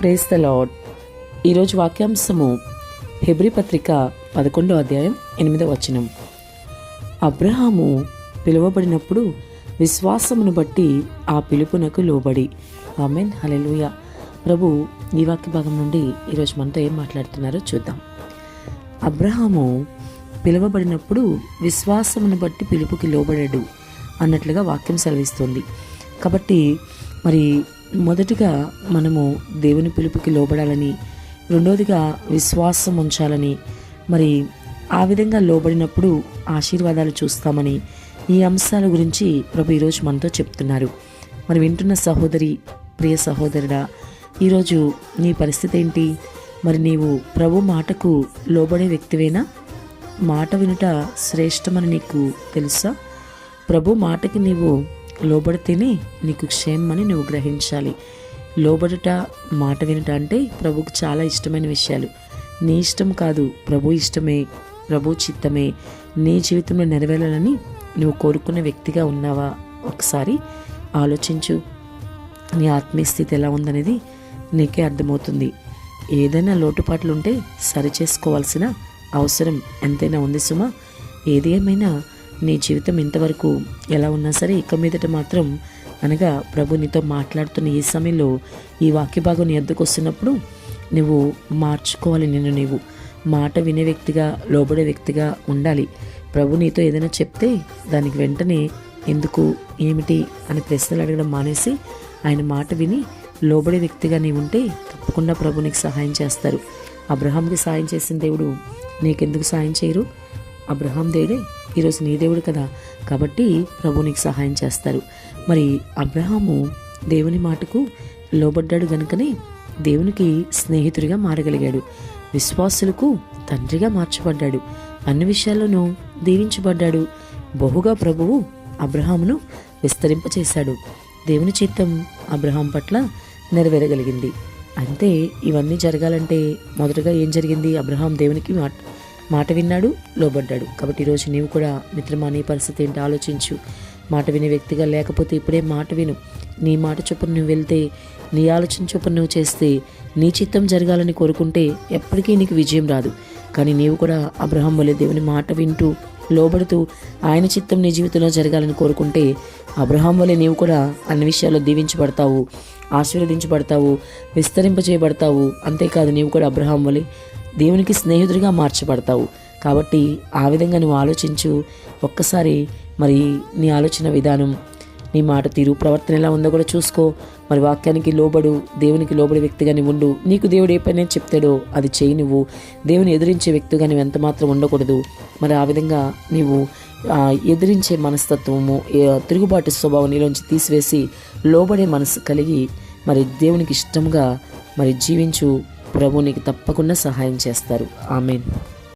Praise the lord ఈరోజు వాక్యాంశము హెబ్రి పత్రిక పదకొండో అధ్యాయం ఎనిమిదో వచనం. అబ్రహాము పిలువబడినప్పుడు విశ్వాసమును బట్టి ఆ పిలుపునకు లోబడి. ఆమెన్. హలెలుయ ప్రభు ఈ వాక్య భాగం నుండి ఈరోజు మనతో ఏం మాట్లాడుతున్నారో చూద్దాం. అబ్రహాము పిలువబడినప్పుడు విశ్వాసమును బట్టి పిలుపుకి లోబడాడు అన్నట్లుగా వాక్యం సెలవిస్తుంది. కాబట్టి మరి మొదటిగా మనము దేవుని పిలుపుకి లోబడాలని రెండవదిగా విశ్వాసం ఉంచాలని మరి ఆ విధంగా లోబడినప్పుడు ఆశీర్వాదాలు చూస్తామని ఈ అంశాల గురించి ప్రభు ఈరోజు మనతో చెప్తున్నారు. మరి వింటున్న సహోదరి ప్రియ సహోదరుడా ఈరోజు నీ పరిస్థితి ఏంటి? మరి నీవు ప్రభు మాటకు లోబడే వ్యక్తివేనా? మాట వినుట శ్రేష్టమని నీకు తెలుసా? ప్రభు మాటకి నీవు లోబడితేనే నీకు క్షేమని నువ్వు గ్రహించాలి. లోబడుట మాట వినుట అంటే ప్రభుకు చాలా ఇష్టమైన విషయాలు. నీ ఇష్టం కాదు ప్రభు ఇష్టమే ప్రభు చిత్తమే. నీ జీవితంలో నెరవేరాలని నువ్వు కోరుకునే వ్యక్తిగా ఉన్నావా? ఒకసారి ఆలోచించు. నీ ఆత్మీయ స్థితి ఎలా ఉందనేది నీకే అర్థమవుతుంది. ఏదైనా లోటుపాట్లు ఉంటే సరి చేసుకోవాల్సిన అవసరం ఎంతైనా ఉంది సుమా. ఏది ఏమైనా నీ జీవితం ఇంతవరకు ఎలా ఉన్నా సరే ఇక మీదట మాత్రం అనగా ప్రభు నీతో మాట్లాడుతున్న ఈ సమయంలో ఈ వాక్య భాగం నీ ఎద్దుకు వస్తున్నప్పుడు నువ్వు మార్చుకోవాలి నిన్ను నీవు. మాట వినే వ్యక్తిగా లోబడే వ్యక్తిగా ఉండాలి. ప్రభు నీతో ఏదైనా చెప్తే దానికి వెంటనే ఎందుకు ఏమిటి అని ప్రశ్నలు అడగడం మానేసి ఆయన మాట విని లోబడే వ్యక్తిగా నీవు ఉంటే తప్పకుండా ప్రభు నీకు సహాయం చేస్తారు. అబ్రహాంకి సాయం చేసిన దేవుడు నీకెందుకు సాయం చేయరు? అబ్రహాం దేవుడే ఈరోజు నీ దేవుడు కదా? కాబట్టి ప్రభు నీకు సహాయం చేస్తారు. మరి అబ్రహాము దేవుని మాటకు లోబడ్డాడు గనుకనే దేవునికి స్నేహితుడిగా మారగలిగాడు. విశ్వాసులకు తండ్రిగా మార్చబడ్డాడు. అన్ని విషయాల్లోనూ దీవించబడ్డాడు. బహుగా ప్రభువు అబ్రహామును విస్తరింపచేశాడు. దేవుని చిత్తం అబ్రహాం పట్ల నెరవేరగలిగింది. అంతే ఇవన్నీ జరగాలంటే మొదటగా ఏం జరిగింది? అబ్రహాం దేవునికి మాట విన్నాడు లోబడ్డాడు. కాబట్టి ఈరోజు నీవు కూడా మిత్రమా నీ పరిస్థితి ఏంటి ఆలోచించు. మాట వినే వ్యక్తిగా లేకపోతే ఇప్పుడే మాట విను. నీ మాట చొప్పున నువ్వు వెళ్తే నీ ఆలోచన చొప్పున నువ్వు చేస్తే నీ చిత్తం జరగాలని కోరుకుంటే ఎప్పటికీ నీకు విజయం రాదు. కానీ నీవు కూడా అబ్రహం వలె దేవుని మాట వింటూ లోబడుతూ ఆయన చిత్తం నీ జీవితంలో జరగాలని కోరుకుంటే అబ్రహాం వలె నీవు కూడా అన్ని విషయాల్లో దీవించబడతావు ఆశీర్వదించబడతావు విస్తరింపజేయబడతావు. అంతేకాదు నీవు కూడా అబ్రహాం వలె దేవునికి స్నేహితుడిగా మార్చబడతావు. కాబట్టి ఆ విధంగా నువ్వు ఆలోచించు. ఒక్కసారి మరి నీ ఆలోచన విధానం నీ మాట తీరు ప్రవర్తన ఎలా ఉందో కూడా చూసుకో. మరి వాక్యానికి లోబడు దేవునికి లోబడి వ్యక్తిగా నువ్వు ఉండు. నీకు దేవుడు ఏ పని చెప్తాడో అది చేయి నువ్వు. దేవుని ఎదిరించే వ్యక్తిగా నువ్వు ఎంత మాత్రం ఉండకూడదు. మరి ఆ విధంగా నీవు ఎదిరించే మనస్తత్వము తిరుగుబాటు స్వభావం నీలోంచి తీసివేసి లోబడే మనసు కలిగి మరి దేవునికి ఇష్టంగా మరి జీవించు. ప్రభు నీకు తప్పకుండా సహాయం చేస్తారు. ఆమెన్.